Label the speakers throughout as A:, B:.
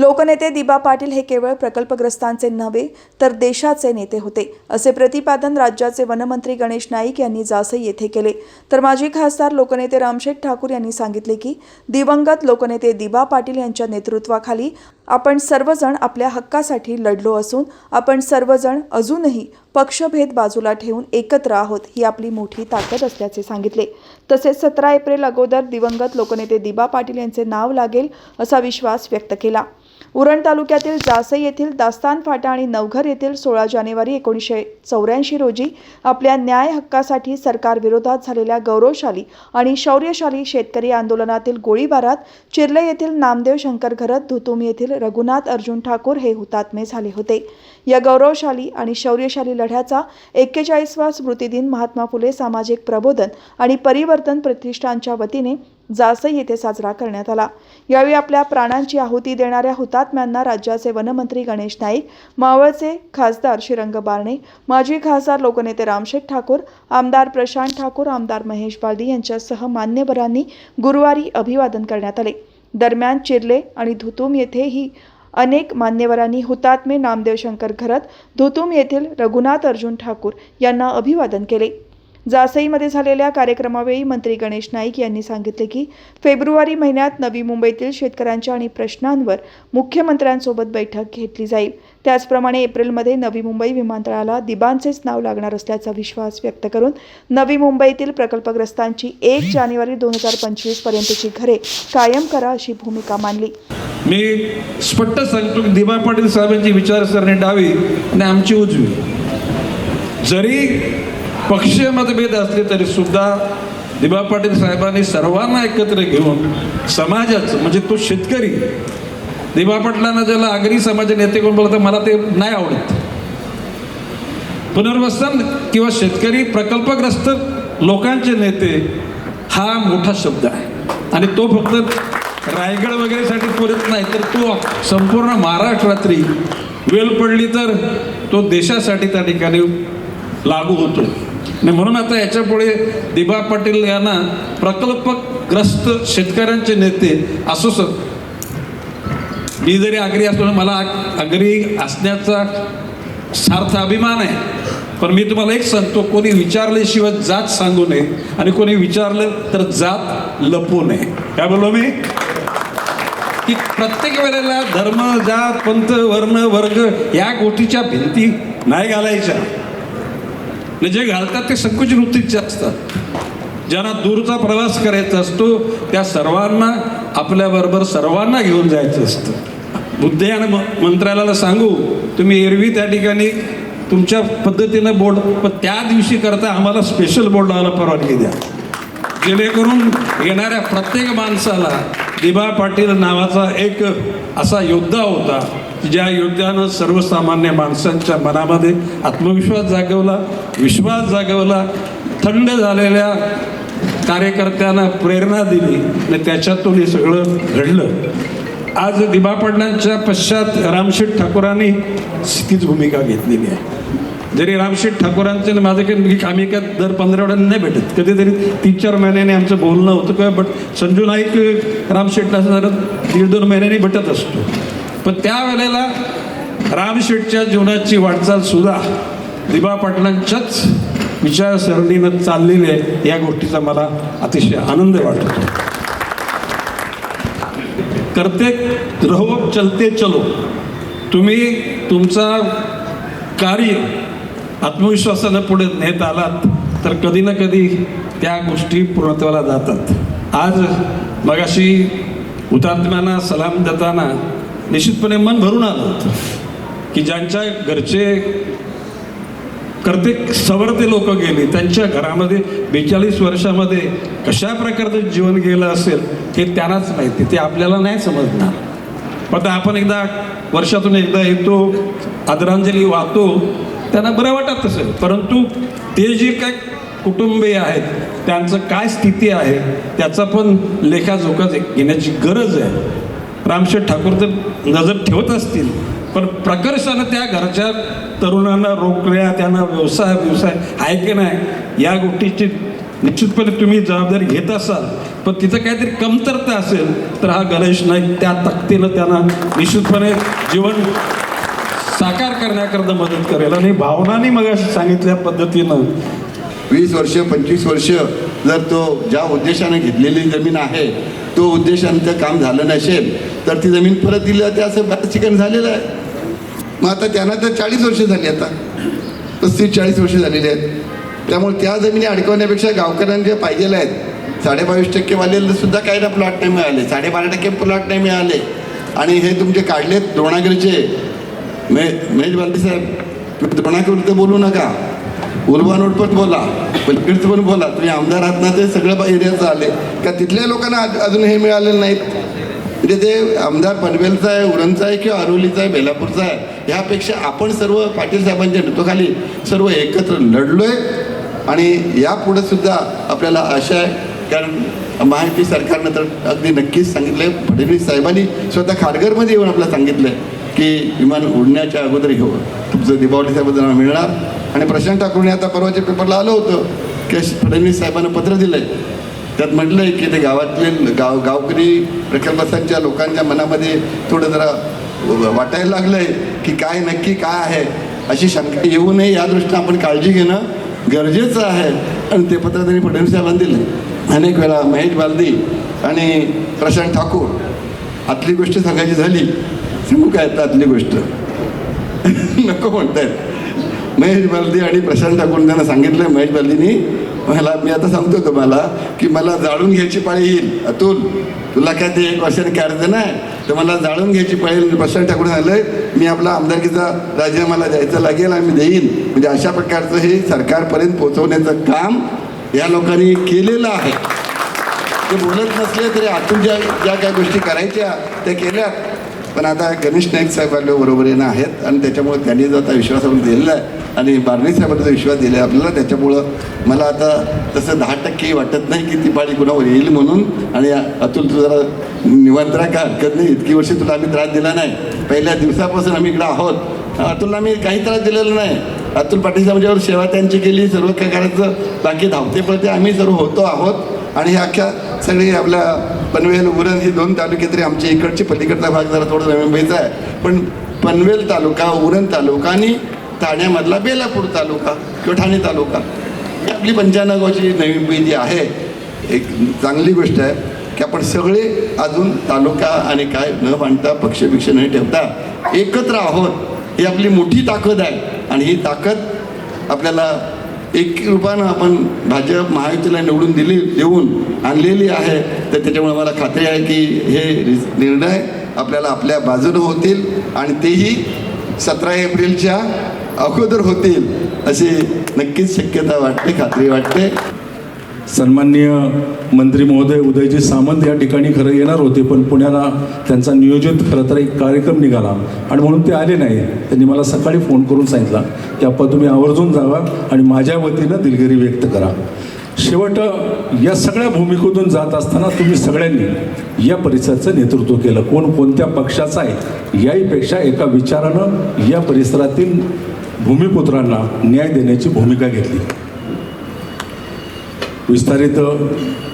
A: लोकनेते दिबा पाटील हे केवळ प्रकल्पग्रस्तांचे नव्हे तर देशाचे नेते होते असे प्रतिपादन राज्याचे वनमंत्री गणेश नाईक यांनी जासई येथे केले. तर माजी खासदार लोकनेते रामशेठ ठाकूर यांनी सांगितले की दिवंगत लोकनेते दिबा पाटील यांच्या नेतृत्वाखाली आपण सर्वजण आपल्या हक्कासाठी लढलो असून आपण सर्वजण अजूनही पक्षभेद बाजूला ठेवून एकत्र आहोत ही आपली मोठी ताकद असल्याचे सांगितले. तसेच सतरा एप्रिल अगोदर दिवंगत लोकनेते दिबा पाटील यांचे नाव लागेल असा विश्वास व्यक्त केला. उरण तालुक्यातील जासई येथील दास्तान फाटा आणि नवघर येथील सोळा जानेवारी एकोणीसशे चौऱ्याऐंशी रोजी आपल्या न्याय हक्कासाठी सरकारविरोधात झालेल्या गौरवशाली आणि शौर्यशाली शेतकरी आंदोलनातील गोळीबारात चिर्ले येथील नामदेव शंकर घरत धुतुम येथील रघुनाथ अर्जुन ठाकूर हे हुतात्मे झाले होते. या गौरवशाली आणि शौर्यशाली लढ्याचा एक्केचाळीसवा स्मृतिदिन महात्मा फुले सामाजिक प्रबोधन आणि परिवर्तन प्रतिष्ठानच्या वतीने जासई येथे साजरा करण्यात आला. यावेळी आपल्या प्राणांची आहुती देणाऱ्या हुतात्म्यांना राज्याचे वनमंत्री गणेश नाईक मावळचे खासदार श्रीरंग बारणे माजी खासदार लोकनेते रामशेठ ठाकूर आमदार प्रशांत ठाकूर आमदार महेश बालदी यांच्यासह मान्यवरांनी गुरुवारी अभिवादन करण्यात आले. दरम्यान चिर्ले आणि धुतुम येथेही अनेक मान्यवरांनी हुतात्मे नामदेव शंकर घरत धुतुम येथील रघुनाथ अर्जुन ठाकूर यांना अभिवादन केले. जासईमध्ये झालेल्या कार्यक्रमावेळी मंत्री गणेश नाईक यांनी सांगितले की फेब्रुवारी महिन्यात नवी मुंबईतील शेतकऱ्यांच्या आणि प्रश्नांवर मुख्यमंत्र्यांसोबत बैठक घेतली जाईल. त्याचप्रमाणे एप्रिलमध्ये नवी मुंबई विमानतळाला दिबांचेच नाव लागणार असल्याचा विश्वास व्यक्त करून नवी मुंबईतील प्रकल्पग्रस्तांची एक जानेवारी दोन हजार पंचवीस पर्यंतची घरे कायम करा अशी भूमिका मांडली.
B: मी स्पष्ट सांगतो की दिबा पाटील साहेबांची विचारसरणी डावी आणि आमची उजवी. जरी पक्षीय मतभेद असले तरी सुद्धा दिबा पाटील साहेबांनी सर्वांना एकत्र घेऊन समाजाचं म्हणजे तो शेतकरी दिबा पाटलांना ज्याला आगरी समाज नेते कोण बोलतात मला ते नाही आवडत. पुनर्वसन किंवा शेतकरी प्रकल्पग्रस्त लोकांचे नेते हा मोठा शब्द आहे. आणि तो फक्त रायगड वगैरेसाठी पुरत नाही तर तो संपूर्ण महाराष्ट्रातली वेल पडली तर तो देशासाठी त्या ठिकाणी लागू होतो. आणि म्हणून आता याच्यापुढे दिबा पाटील यांना प्रकल्पग्रस्त शेतकऱ्यांचे नेते असो सर. मी जरी आगरी असलो मला आगरी असण्याचा सार्थ अभिमान आहे. पण मी तुम्हाला एक सांगतो कोणी विचारल्याशिवाय जात सांगू नये आणि कोणी विचारलं तर जात लपू नये. काय बोललो मी? की प्रत्येक वेळेला धर्म जात पंथ वर्ण वर्ग या गोष्टीच्या भिंती नाही घालायच्या. आणि जे घालतात ते संकुचित वृत्तीचे असतात. ज्यांना दूरचा प्रवास करायचा असतो त्या सर्वांना आपल्याबरोबर सर्वांना घेऊन जायचं असतं. बुद्धे म मंत्रालयाला सांगू तुम्ही एरवी त्या ठिकाणी तुमच्या पद्धतीनं बोर्ड पण त्या दिवशी करता आम्हाला स्पेशल बोर्ड लावायला परवानगी द्या. जेणेकरून येणाऱ्या प्रत्येक माणसाला दिबा पाटील नावाचा एक असा योद्धा होता ज्या योद्ध्यानं सर्वसामान्य माणसांच्या मनामध्ये आत्मविश्वास जागवला विश्वास जागवला थंड झालेल्या कार्यकर्त्यांना प्रेरणा दिली आणि त्याच्यातून हे सगळं घडलं. आज दिबा पाटलांच्या पश्चात रामशेठ ठाकूरांनी तीच भूमिका घेतलेली आहे. जरी रामशेठ ठाकूरांचे माझं काही आम्ही काय दर पंधरा नाही भेटत. कधीतरी तीन चार महिन्याने आमचं बोलणं होतं किंवा बट संजू नाईक रामशेठला जरा दीड दोन महिन्यांनी भेटत असतो. पण त्यावेळेला रामशेठच्या जीवनाची वाटचाल सुद्धा दिबा पाटलांच्याच विचारसरणीनं चाललेली आहे. या गोष्टीचा मला अतिशय आनंद वाटतो. करते रहो चलते चलो. तुम्ही तुमचा कार्य आत्मविश्वासानं पुढे नेत आलात तर कधी ना कधी त्या गोष्टी पूर्णत्वाला जातात. आज मगाशी हुतात्म्यांना सलाम देताना निश्चितपणे मन भरून आलं होतं की ज्यांच्या घरचे करते सवरते लोक गेले त्यांच्या घरामध्ये बेचाळीस वर्षामध्ये कशा प्रकारचं जीवन गेलं असेल हे त्यांनाच माहिती ते आपल्याला नाही समजणार. पण आता आपण एकदा वर्षातून एकदा येतो आदरांजली वाहतो त्यांना बरं वाटत असेल परंतु ते जे काय कुटुंबीय आहेत त्यांचं काय स्थिती आहे त्याचा पण लेखाजोखा घेण्याची गरज आहे. रामशेठ ठाकूर तर नजर ठेवत असतील पण प्रकर्षानं त्या घरच्या तरुणांना रोखल्या त्यांना व्यवसाय व्यवसाय आहे की नाही या गोष्टीची निश्चितपणे तुम्ही जबाबदारी घेत असाल पण तिथं काहीतरी कमतरता असेल तर हा गणेश नाईक त्या तक्तीनं त्यांना निश्चितपणे जीवन साकार करण्याकरता मदत करेल. आणि भावनाने मग सांगितल्या पद्धतीनं
C: वीस वर्ष पंचवीस वर्ष जर तो ज्या उद्देशाने घेतलेली जमीन आहे तो उद्देशांचं काम झालं नसेल तर ती जमीन परत दिली जाते असं बऱ्याच ठिकाणी झालेलं आहे. मग आता त्यांना तर चाळीस वर्ष झाली आता. पस्तीस चाळीस वर्ष झालेली आहेत. त्यामुळे त्या जमिनी अडकवण्यापेक्षा गावकऱ्यांच्या पाहिजेल्या आहेत साडेबावीस टक्के वाले सुद्धा काही ना प्लॉट नाही मिळाले. साडेबारा टक्के प्लॉट नाही मिळाले. आणि हे तुमचे काढलेत द्रोणागिरीचे. मे महेश बालदी साहेब तुम्ही द्रोणागिरीचं बोलू नका. उर्बानोट पण बोला. पलीकडचं पण बोला. तुम्ही आमदार आहात ना ते सगळ्या एरियाचं आले. का तिथल्या लोकांना अजून हे मिळालेलं नाहीत? म्हणजे ते आमदार पनवेलचा आहे उरणचा आहे किंवा अरोलीचा आहे बेलापूरचा आहे ह्यापेक्षा आपण सर्व पाटील साहेबांच्या नेतृत्वाखाली सर्व एकत्र लढलो आहे आणि यापुढे सुद्धा आपल्याला आशा आहे. कारण महायुती सरकारनं तर अगदी नक्कीच सांगितलं आहे फडणवीस साहेबांनी स्वतः खारघरमध्ये येऊन आपल्याला सांगितलं आहे की विमान उडण्याच्या अगोदर घेऊ तुमचं दिवाळीच्या बद्दल मिळणार. आणि प्रशांत ठाकूरने आता परवाच्या पेपरला आलं होतं की फडणवीस साहेबांना पत्र दिलं आहे त्यात म्हटलं आहे की ते गावातले गाव गावकरी प्रकल्पस्थांच्या लोकांच्या मनामध्ये थोडं जरा वाटायला लागलं आहे की काय नक्की काय आहे अशी शंका येऊ नये. या दृष्टीनं आपण काळजी घेणं गरजेचं आहे. आणि ते पत्र त्यांनी फडणवीस साहेबांना दिलं अनेक वेळा महेश बालदी आणि प्रशांत ठाकूर आतली गोष्ट सांगायची झाली सांगू काय आता आतली गोष्ट. नको म्हणतायत. महेश बालदी आणि प्रशांत ठाकूर त्यांना सांगितलं महेश बालदीनी मला मी आता सांगतो तुम्हाला की मला जाळून घ्यायची पाळी येईल. अतुल तुला काय ते एक वर्षाने करायचं नाही तर मला जाळून घ्यायची पाळी येईल. टाकून ठाकूर झालंय मी आपला आमदारकीचा राजीनामा द्यायचा लागेल आणि मी देईन. म्हणजे अशा प्रकारचं हे सरकारपर्यंत पोहोचवण्याचं काम या लोकांनी केलेलं आहे. ते बोलत नसले तरी आतून ज्या ज्या काही गोष्टी करायच्या त्या केल्या. पण आता गणेश नाईक साहेब आपल्या बरोबरीनं आहेत आणि त्याच्यामुळे त्यांनी जो आता विश्वास आपण दिलेला आहे आणि बारणे साहेबांचा जो विश्वास दिला आहे आपल्याला त्याच्यामुळं मला आता तसं दहा टक्के वाटत नाही की ती पाळी कुणावर येईल म्हणून आणि अतुल तू जरा निवांत का हरकत नाही. इतकी वर्षी तुला आम्ही त्रास दिला नाही. पहिल्या दिवसापासून आम्ही इकडं आहोत. अतुलला आम्ही काही त्रास दिलेला नाही. अतुल पाटील साहेबांच्यावर सेवा त्यांची केली सर्व काय करायचं बाकी धावते पळते आम्ही सर्व होतो आहोत. आणि हे अख्ख्या सगळी आपल्या पनवेल उरण ही दोन तालुके तरी आमच्या इकडचे पलीकडचा भाग जरा थोडा नवीन मुंबईचा आहे. पण पनवेल तालुका उरण तालुका आणि ठाण्यामधला बेलापूर तालुका किंवा ठाणे तालुका ही आपली पंचानगावची नवी मुंबई जी आहे एक चांगली गोष्ट आहे की आपण सगळे अजून तालुका आणि काय न मांडता पक्षभिक्ष न ठेवता एकत्र आहोत ही आपली मोठी ताकद आहे. आणि ही ताकद आपल्याला एक रूपानं आपण भाजप महायुतीला निवडून दिली देऊन आणलेली आहे तर त्याच्यामुळे मला खात्री आहे की हे निर्णय आपल्याला आपल्या बाजूनं होतील आणि तेही सतरा एप्रिलच्या अगोदर होतील अशी नक्कीच शक्यता वाटते खात्री वाटते.
D: सन्माननीय मंत्री महोदय उदयजी सामंत या ठिकाणी खरं येणार होते पण पुण्याला त्यांचा नियोजित खरं तर एक कार्यक्रम निघाला. आणि म्हणून ते आले नाही. त्यांनी मला सकाळी फोन करून सांगितला की आप्पा तुम्ही आवर्जून जावा आणि माझ्या वतीनं दिलगिरी व्यक्त करा. शेवट या सगळ्या भूमिकेतून जात असताना तुम्ही सगळ्यांनी या परिसराचं नेतृत्व केलं. कोण कोणत्या पक्षाचं आहे याहीपेक्षा एका विचारानं या परिसरातील भूमिपुत्रांना न्याय देण्याची भूमिका घेतली. विस्तारित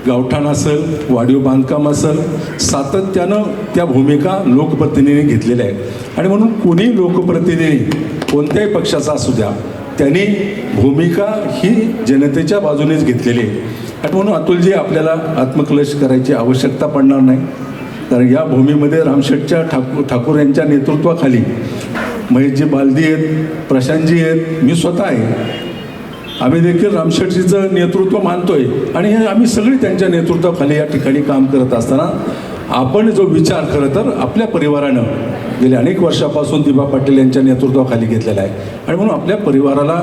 D: गावठाण असेल वाढीव बांधकाम असेल सातत्यानं त्या भूमिका लोकप्रतिनिधींनी घेतलेल्या आहेत. आणि म्हणून कोणी लोकप्रतिनिधी कोणत्याही पक्षाचा असू द्या त्यांनी भूमिका ही जनतेच्या बाजूनेच घेतलेली आहे. आणि म्हणून अतुलजी आपल्याला आत्मकलश करायची आवश्यकता पडणार नाही. कारण या भूमीमध्ये रामशेठच्या ठाकूर ठाकूर यांच्या नेतृत्वाखाली महेशजी बालदी आहेत प्रशांतजी आहेत मी स्वतः आहे. आम्ही देखील रामशेटजीचं नेतृत्व मानतोय. आणि हे आम्ही सगळी त्यांच्या नेतृत्वाखाली या ठिकाणी काम करत असताना आपण जो विचार खरं तर आपल्या परिवारानं गेल्या अनेक वर्षापासून दिबा पाटील यांच्या नेतृत्वाखाली घेतलेला आहे. आणि म्हणून आपल्या परिवाराला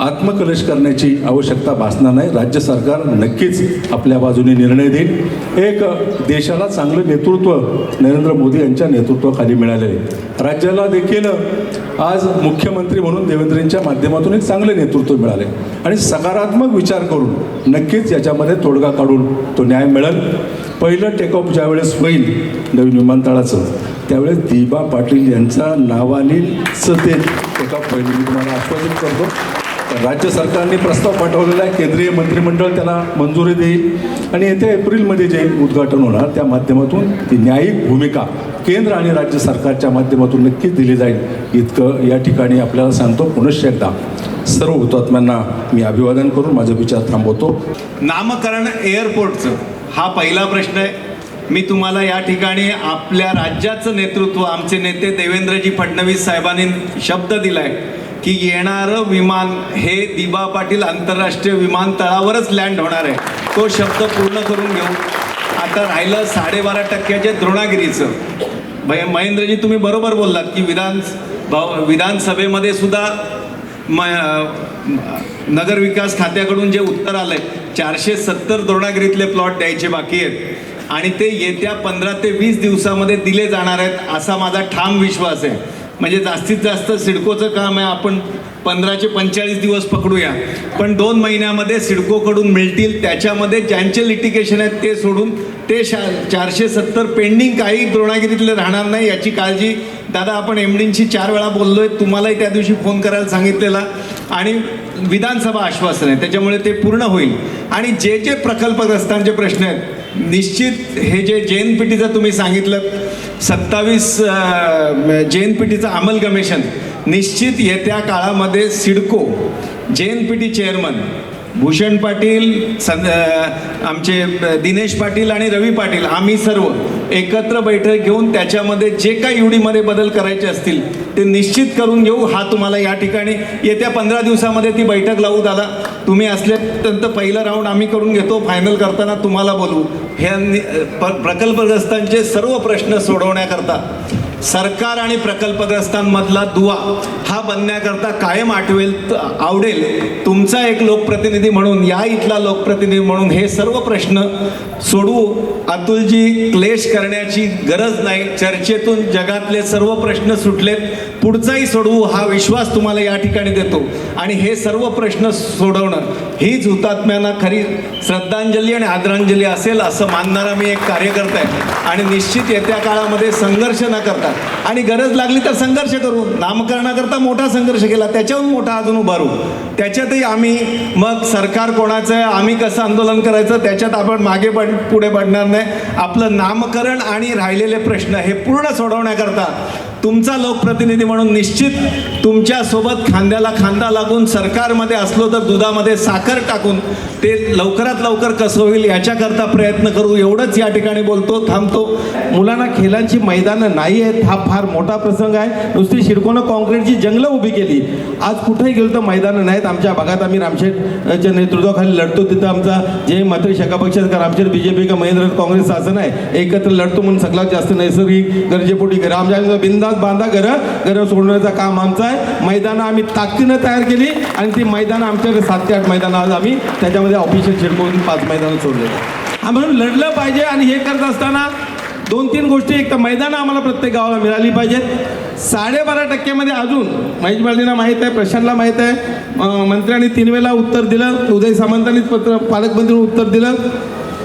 D: आत्मकलश करण्याची आवश्यकता भासणार नाही. राज्य सरकार नक्कीच आपल्या बाजूने निर्णय देईल. एक देशाला चांगलं नेतृत्व नरेंद्र मोदी यांच्या नेतृत्वाखाली मिळालं. आहे राज्याला देखील आज मुख्यमंत्री म्हणून देवेंद्रेंच्या माध्यमातून एक चांगले नेतृत्व मिळाले. आणि सकारात्मक विचार करून नक्कीच याच्यामध्ये तोडगा काढून तो न्याय मिळेल. पहिलं टेकऑफ ज्यावेळेस होईल नवीन विमानतळाचं त्यावेळेस दिबा पाटील यांच्या नावानेच ते टेकऑफ होईल. मी तुम्हाला आश्वासित करतो. राज्य सरकारने प्रस्ताव पाठवलेला आहे केंद्रीय मंत्रिमंडळ त्याला मंजुरी देईल. आणि येत्या एप्रिलमध्ये जे उद्घाटन होणार त्या माध्यमातून ती न्यायिक भूमिका केंद्र आणि राज्य सरकारच्या माध्यमातून नक्कीच दिली जाईल. इतकं या ठिकाणी आपल्याला सांगतो पुनश्च एकदा सर्व हुतात्म्यांना मी अभिवादन करून माझा विचार थांबवतो.
E: नामकरण एअरपोर्टचं हा पहिला प्रश्न आहे. मी तुम्हाला या ठिकाणी आपल्या राज्याचं नेतृत्व आमचे नेते देवेंद्रजी फडणवीस साहेबांनी शब्द दिला आहे की येणारं विमान हे दिबा पाटील आंतरराष्ट्रीय विमानतळावरच लँड होणार आहे. तो शब्द पूर्ण करून घेऊ. आता राहिलं साडेबारा टक्क्याच्या द्रोणागिरीचं. भय महेंद्रजी तुम्ही बरोबर बोललात की विधान भाव विधानसभेमध्ये सुद्धा म नगर विकास खात्याकडून जे उत्तर आलंय चारशे सत्तर द्रोणागिरीतले प्लॉट द्यायचे बाकी आहेत. आणि ते येत्या पंधरा ते वीस दिवसामध्ये दिले जाणार आहेत असा माझा ठाम विश्वास आहे. म्हणजे जास्तीत जास्त सिडकोचं काम आहे आपण पंधराचे पंचेचाळीस दिवस पकडूया. पण दोन महिन्यामध्ये सिडकोकडून मिळतील त्याच्यामध्ये ज्यांचे लिटिगेशन आहेत ते सोडून ते शा चारशे सत्तर पेंडिंग काही द्रोणागिरीतले राहणार नाही याची काळजी दादा आपण एम डींशी चार वेळा बोललो आहे तुम्हालाही त्या दिवशी फोन करायला सांगितलेला. आणि विधानसभा आश्वासन आहे त्याच्यामुळे ते पूर्ण होईल. आणि जे जे प्रकल्पग्रस्तांचे प्रश्न आहेत निश्चित हे जे जैन पिटीचं पी टीचं तुम्ही सांगितलं सत्तावीस जैन पिटीचं पी टीचं अंमल कमिशन निश्चित येत्या काळामध्ये CIDCO JNPT P T chairman Bhushan Patil सं आमचे दिनेश पाटील आणि रवी पाटील आम्ही सर्व एकत्र बैठक घेऊन त्याच्यामध्ये जे काही युडीमध्ये बदल करायचे असतील ते निश्चित करून घेऊ. हा तुम्हाला या ठिकाणी येत्या पंधरा दिवसामध्ये ती बैठक लावू दादा. तुम्ही असले असल्यापर्यंत पहिलं राऊंड आम्ही करून घेतो. फायनल करताना तुम्हाला बोलवू. ह्या प्रकल्पग्रस्तांचे सर्व प्रश्न सोडवण्याकरता. सरकार आणि प्रकल्पग्रस्तांमधला दुवा हा बनण्याकरता कायम आठवेल त- आवडेल. तुमचा एक लोकप्रतिनिधी म्हणून या इथला लोकप्रतिनिधी म्हणून हे सर्व प्रश्न सोडवू अतुलजी क्लेश करण्याची गरज नाही. चर्चेतून जगातले सर्व प्रश्न सुटलेत. पुढचाही सोडवू हा विश्वास तुम्हाला या ठिकाणी देतो. आणि हे सर्व प्रश्न सोडवणं हीच हुतात्म्यांना खरी श्रद्धांजली आणि आदरांजली असेल असं मानणारा मी एक कार्यकर्ता आहे. आणि निश्चित येत्या काळामध्ये संघर्ष न करता आणि गरज लागली तर संघर्ष करू. नामकरणाकरता मोठा संघर्ष केला त्याच्याहून मोठा अजून उभारू. त्याच्यातही आम्ही मग सरकार कोणाचं आहे आम्ही कसं आंदोलन करायचं त्याच्यात आपण मागे पड पुढे पडणार नाही. आपलं नामकरण आणि राहिलेले प्रश्न हे पूर्ण सोडवण्याकरता तुमचा लोकप्रतिनिधी म्हणून निश्चित तुमच्यासोबत खांद्याला खांदा लागून सरकारमध्ये असलो तर दुधामध्ये साखर टाकून ते लवकरात लवकर कसं होईल याच्याकरता प्रयत्न करू. एवढंच या ठिकाणी बोलतो थांबतो.
F: मुलांना खेळांची मैदानं नाही आहेत हा फार मोठा प्रसंग आहे. नुसती शिडकोनं कॉन्क्रीटची जंगलं उभी केली. आज कुठेही गेलो तर मैदानं नाहीत. आमच्या भागात आम्ही रामशेठच्या नेतृत्वाखाली लढतो. तिथं आमचा जे मात्र शका पक्षात रामशेठ बी जे पी का महेंद्र काँग्रेस शासन आहे एकत्र लढतो म्हणून सगळ्यात जास्त नैसर्गिक गरजेपोटी घरं बिंदा बिंदास बांधा घरं. घरं सोडण्याचं काम आमचं आहे. मैदानं आम्ही ताकदीनं तयार केली आणि ती मैदानं आमच्याकडे सात ते आठ मैदानं आज आम्ही त्याच्यामध्ये ऑफिशियल शिडकोन पाच मैदानं सोडले. हा म्हणून लढलं पाहिजे आणि हे करत असताना दोन तीन गोष्टी. एक तर मैदानं आम्हाला प्रत्येक गावाला मिळाली पाहिजेत. साडेबारा टक्क्यामध्ये अजून महेश बाळजींना माहीत आहे प्रशांतला माहीत आहे. मंत्र्यांनी तीन वेळेला उत्तर दिलं. उदय सामंतांनी पत्र पालकमंत्र्यांनी उत्तर दिलं.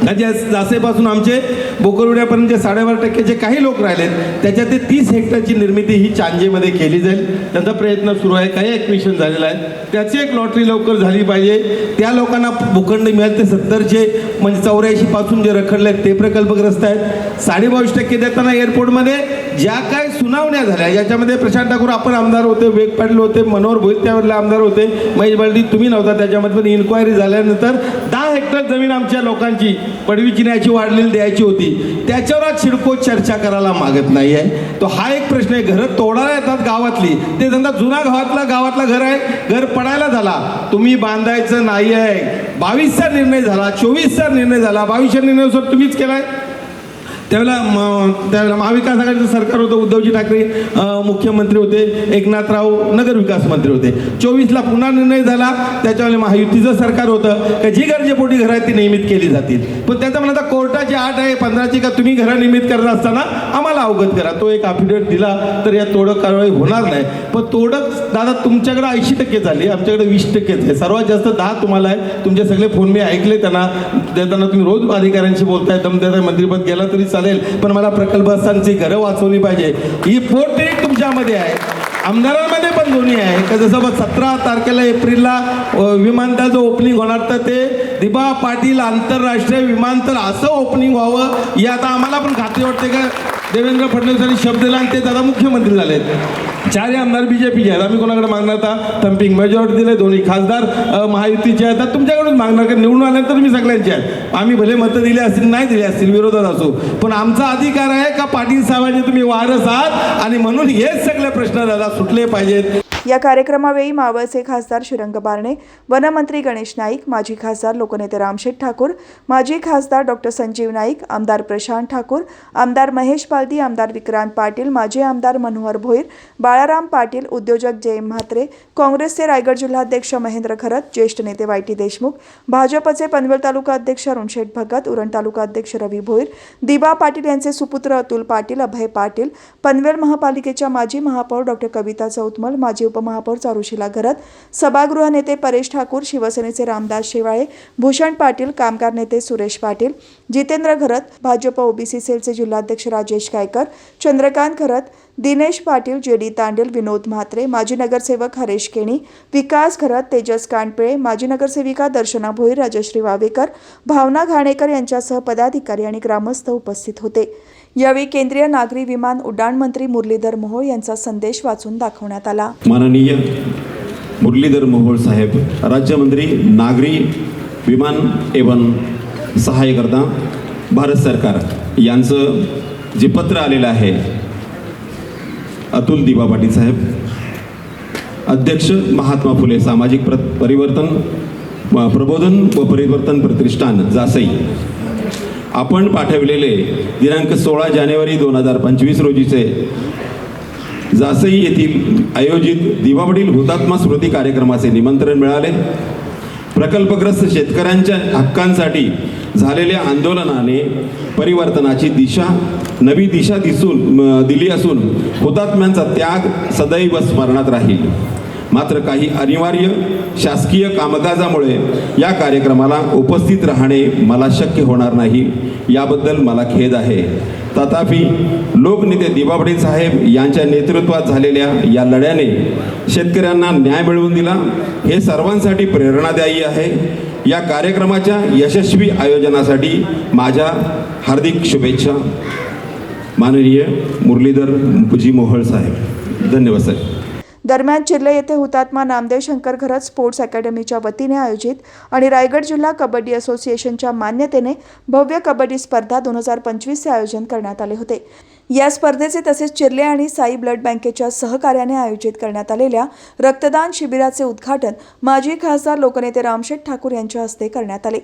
F: ज्या जासेपासून आमचे बोकरवड्यापर्यंत जे साडेबारा टक्क्याचे काही लोक राहिलेत त्याच्यात ते तीस हेक्टरची निर्मिती ही चांजेमध्ये केली जाईल. त्यांचा प्रयत्न सुरू आहे. काही ॲक्विशन झालेलं आहे. त्याची एक लॉटरी लवकर झाली पाहिजे. त्या लोकांना भूखंड मिळाले ते सत्तरचे म्हणजे चौऱ्याऐंशीपासून जे रखडले आहेत ते प्रकल्पग्रस्त आहेत. साडेबावीस टक्के देताना एअरपोर्टमध्ये ज्या काय सुनावण्या झाल्या याच्यामध्ये प्रशांत ठाकूर आपण आमदार होते वेग पाटील होते मनोहर भोईर त्यावेळेला आमदार होते महेश बालदी तुम्ही नव्हता त्याच्यामध्ये पण इन्क्वायरी झाल्यानंतर दहा हेक्टर जमीन आमच्या लोकांची पडवी चिन्याची वाढलेली द्यायची होती. त्याच्यावर आज शिडको चर्चा करायला मागत नाही आहे. तो हा एक प्रश्न आहे. घरं तोडायला येतात गावातली. ते धंदा जुना गावातला गावातला घर आहे. घर पडायला झाला. तुम्ही बांधायचं नाही आहे बावीसचा निर्णय झाला चोवीसचा निर्णय झाला. बावीसचा निर्णय सर तुम्हीच केलाय. त्यावेळेला म- त्यावेळेला महाविकास आघाडीचं सरकार होतं उद्धवजी ठाकरे मुख्यमंत्री होते एकनाथराव नगरविकास मंत्री होते. चोवीसला पुन्हा निर्णय झाला त्याच्यावेळेला महायुतीचं सरकार होतं का जी गरजेपोटी घरं आहेत ती नियमित केली जातील. पण त्याचा म्हणा आता कोर्टाची आठ आहे पंधराची का तुम्ही घरं नियमित करत असताना आम्हाला अवगत करा. तो एक अफिडेविट दिला तर या तोडक कारवाई होणार नाही. पण तोडक दादा तुमच्याकडे ऐंशी टक्के झाली आमच्याकडे वीस टक्केच आहे सर्वात जास्त दहा तुम्हाला आहे तुमचे सगळे फोन मी ऐकले त्यांना. देताना तुम्ही रोज अधिकाऱ्यांशी बोलताय दम देताय मंत्रीपद गेला तरी चालेल पण मला प्रकल्पस्थांची घरं वाचवली पाहिजे. ही पोट तुमच्यामध्ये आहे. आमदारांमध्ये पण दोन्ही आहे. का जसं बघ सतरा तारखेला एप्रिलला अ, विमानतळाचं ओपनिंग होणार तर ते दिबा पाटील आंतरराष्ट्रीय विमानतळ असं ओपनिंग व्हावं ही आता आम्हाला पण खात्री वाटते का? देवेंद्र फडणवीसांनी शब्द दिला आणि ते दादा मुख्यमंत्री झालेत. चारही आमदार बीजेपीचे आहेत आम्ही कोणाकडे मागणार आता थम्पिंग मेजॉरिटी दिले दोन्ही खासदार महायुतीचे आहेत. तर तुमच्याकडून मागणार कारण निवडून आल्यानंतर मी सगळ्यांचे आहेत. आम्ही भले मतं दिले असतील नाही दिले असतील विरोधात असो. पण आमचा अधिकार आहे का पाटील साहेबांचे तुम्ही वारस आहात? आणि म्हणून हेच सगळे प्रश्न दादा सुटले पाहिजेत.
A: या कार्यक्रमावेळी मावळचे खासदार श्रीरंग बारणे वनमंत्री गणेश नाईक माजी खासदार लोकनेते रामशेठ ठाकूर माजी खासदार डॉक्टर संजीव नाईक आमदार प्रशांत ठाकूर आमदार महेश पालदी आमदार विक्रांत पाटील माजी आमदार मनोहर भोईर बाळाराम पाटील उद्योजक जयम म्हात्रे काँग्रेसचे रायगड जिल्हाध्यक्ष महेंद्र खरत ज्येष्ठ नेते वाय टी देशमुख भाजपचे पनवेल तालुका अध्यक्ष अरुणशेठ भगत उरण तालुका अध्यक्ष रवी भोईर दिबा पाटील यांचे सुपुत्र अतुल पाटील अभय पाटील पनवेल महापालिकेच्या माजी महापौर डॉक्टर कविता चौतमल माजी उपमहापौर चारुशिला घरत सभागृह नेते परेश ठाकूर शिवसेनेचे रामदास शेवाळे भूषण पाटील कामगार नेते सुरेश पाटील जितेंद्र घरत भाजप ओबीसी सेलचे जिल्हाध्यक्ष राजेश गायकर चंद्रकांत घरत दिनेश पाटील जे डी तांडेल विनोद म्हात्रे माजी नगरसेवक हरेश केणी विकास घरत तेजस कांडपिळे माजी नगरसेविका दर्शना भोईर राजश्री वावेकर भावना घाणेकर यांच्यासह पदाधिकारी आणि ग्रामस्थ उपस्थित होते. यावेळी केंद्रीय नागरी विमान उड्डाण मंत्री मुरलीधर मोहोळ यांचा संदेश वाचून दाखवण्यात आला.
G: माननीय मुरलीधर मोहोळ साहेब राज्यमंत्री नागरी विमान एवं सहाय्यकर्ता भारत सरकार यांचं जे पत्र आलेलं आहे अतुल दिबा पाटील साहेब अध्यक्ष महात्मा फुले सामाजिक प्र परिवर्तन प्रबोधन व परिवर्तन प्रतिष्ठान जासई आपण पाठविलेले दिनांक सोळा जानेवारी दोन हजार पंचवीस रोजीचे जासई येथील आयोजित दिवावडील हुतात्मा स्मृती कार्यक्रमाचे निमंत्रण मिळाले. प्रकल्पग्रस्त शेतकऱ्यांच्या हक्कांसाठी झालेल्या आंदोलनाने परिवर्तनाची दिशा नवी दिशा दिसून दिली असून हुतात्म्यांचा त्याग सदैव स्मरणात राहील. मात्र काही अनिवार्य शासकीय कामकाजामुळे या कार्यक्रमाला उपस्थित राहणे मला शक्य होणार नाही. याबद्दल मला खेद आहे. तथापि लोकनेते दिबाबडे साहेब यांच्या नेतृत्वात झालेल्या या लढ्याने शेतकऱ्यांना न्याय मिळवून दिला. हे सर्वांसाठी प्रेरणादायी आहे. या कार्यक्रमाच्या यशस्वी आयोजनासाठी माझ्या हार्दिक शुभेच्छा. माननीय मुरलीधर जी मोहळ साहेब. धन्यवाद साहेब.
A: दरम्यान चिर्ले येथे हुतात्मा नामदेव शंकर घरत स्पोर्ट्स अकॅडमीच्या वतीने आयोजित आणि रायगड जिल्हा कबड्डी असोसिएशनच्या मान्यतेने भव्य कबड्डी स्पर्धा दोन हजार पंचवीसचे आयोजन करण्यात आले होते. या स्पर्धेचे तसेच चिर्ले आणि साई ब्लड बँकेच्या सहकार्याने आयोजित करण्यात आलेल्या रक्तदान शिबिराचे उद्घाटन माजी खासदार लोकनेते रामशेठ ठाकूर यांच्या हस्ते करण्यात आले.